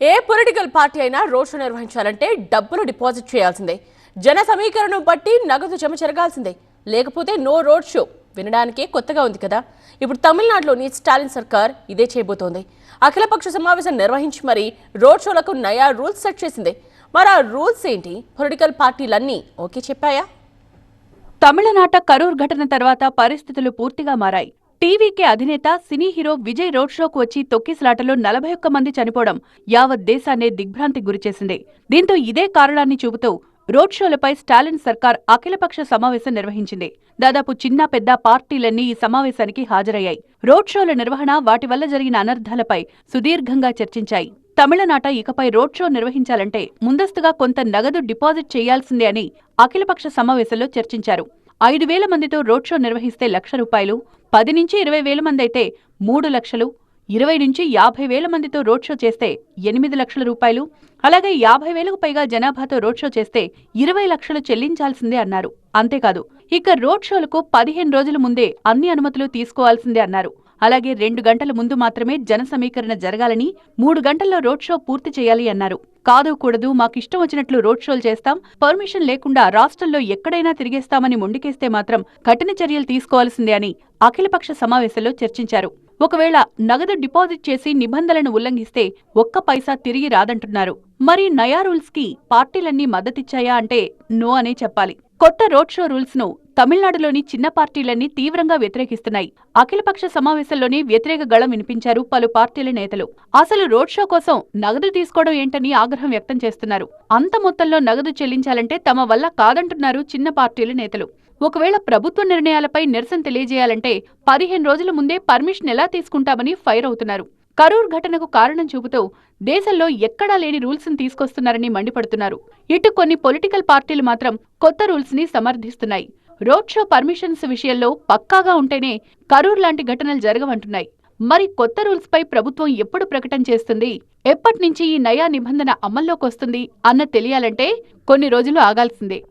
ఏ political party అయినా road show నిర్వహించాలంటే డబ్బులు డిపాజిట్ చేయాల్సిందే. జన సమీకరణం బట్టి నగదు జమ జరగాల్సిందే. లేకపోతే నో రోడ్ షో వినడానికే కొత్తగా ఉంది కదా. ఇప్పుడు తమిళనాడులోని స్టాలిన్ సర్కార్ ఇదే చేయబోతోంది. అఖిలపక్ష సమావేశం నిర్వహించి మరి రోడ్ షోలకు నయా రూల్స్ సెట్ చేసింది. మరి ఆ రూల్స్ ఏంటి? పొలిటికల్ పార్టీలన్నీ ఓకే చెప్పాయా? తమిళనాట కరూర్ ఘటన తర్వాత పరిస్థితులు పూర్తిగా మారాయి. టీవీకే అధినేత సినీ హీరో విజయ్ రోడ్ షోకు వచ్చి తొక్కిసలాటలో నలభై ఒక్క మంది చనిపోవడం యావత్ దేశాన్నే దిగ్భ్రాంతి గురిచేసింది. దీంతో ఇదే కారణాన్ని చూపుతూ రోడ్ షోలపై స్టాలిన్ సర్కార్ అఖిలపక్ష సమావేశం నిర్వహించింది. దాదాపు చిన్న పెద్ద పార్టీలన్నీ ఈ సమావేశానికి హాజరయ్యాయి. రోడ్ షోల నిర్వహణ వాటి వల్ల జరిగిన అనర్థాలపై సుదీర్ఘంగా చర్చించాయి. తమిళనాట ఇకపై రోడ్ షో నిర్వహించాలంటే ముందస్తుగా కొంత నగదు డిపాజిట్ చేయాల్సిందే అని అఖిలపక్ష సమావేశంలో చర్చించారు. ఐదు వేల మందితో రోడ్ షో నిర్వహిస్తే లక్ష రూపాయలు పది నుంచి ఇరవై వేల మంది అయితే మూడు లక్షలు ఇరవై నుంచి యాభై వేల మందితో రోడ్ షో చేస్తే ఎనిమిది లక్షల రూపాయలు అలాగే యాభై వేలకు పైగా జనాభాతో రోడ్ షో చేస్తే ఇరవై లక్షలు చెల్లించాల్సిందే అన్నారు. అంతేకాదు ఇక రోడ్ షోలకు పదిహేను రోజుల ముందే అన్ని అనుమతులు తీసుకోవాల్సిందే అన్నారు. అలాగే రెండు గంటల ముందు మాత్రమే జన సమీకరణ జరగాలని మూడు గంటల్లో రోడ్ షో పూర్తి చేయాలి అన్నారు. కాదు కూడదు మాకిష్టం వచ్చినట్లు రోడ్ షోలు చేస్తాం. పర్మిషన్ లేకుండా రాష్ట్రంలో ఎక్కడైనా తిరిగేస్తామని మొండికేస్తే మాత్రం కఠిన చర్యలు తీసుకోవాల్సిందే అని అఖిలపక్ష సమావేశంలో చర్చించారు. ఒకవేళ నగదు డిపాజిట్ చేసి నిబంధనలను ఉల్లంఘిస్తే ఒక్క పైసా తిరిగి రాదంటున్నారు. మరి నయా రూల్స్కి పార్టీలన్నీ మద్దతిచ్చాయా అంటే నో అనే చెప్పాలి. కొత్త రోడ్ షో రూల్స్ను తమిళనాడులోని చిన్న పార్టీలన్నీ తీవ్రంగా వ్యతిరేకిస్తున్నాయి. అఖిలపక్ష సమావేశంలోనే వ్యతిరేక గళం వినిపించారు పలు పార్టీల నేతలు. అసలు రోడ్ షో కోసం నగదు తీసుకోవడం ఏంటని ఆగ్రహం వ్యక్తం చేస్తున్నారు. అంత మొత్తంలో నగదు చెల్లించాలంటే తమ వల్ల కాదంటున్నారు చిన్న పార్టీల నేతలు. ఒకవేళ ప్రభుత్వ నిర్ణయాలపై నిరసన తెలియజేయాలంటే పదిహేను రోజుల ముందే పర్మిషన్ ఎలా తీసుకుంటామని ఫైర్ అవుతున్నారు. కరూర్ ఘటనకు కారణం చూపుతూ దేశంలో ఎక్కడా లేని రూల్స్ని తీసుకొస్తున్నారని మండిపడుతున్నారు. ఇటు కొన్ని పొలిటికల్ పార్టీలు మాత్రం కొత్త రూల్స్ని సమర్థిస్తున్నాయి. రోడ్ షో పర్మిషన్స్ విషయంలో పక్కాగా ఉంటేనే కరూర్ లాంటి ఘటనలు జరగవంటున్నాయి. మరి కొత్త రూల్స్ పై ప్రభుత్వం ఎప్పుడు ప్రకటన చేస్తుంది? ఎప్పటి నుంచి ఈ నయా నిబంధన అమల్లోకి వస్తుంది అన్న తెలియాలంటే కొన్ని రోజులు ఆగాల్సిందే.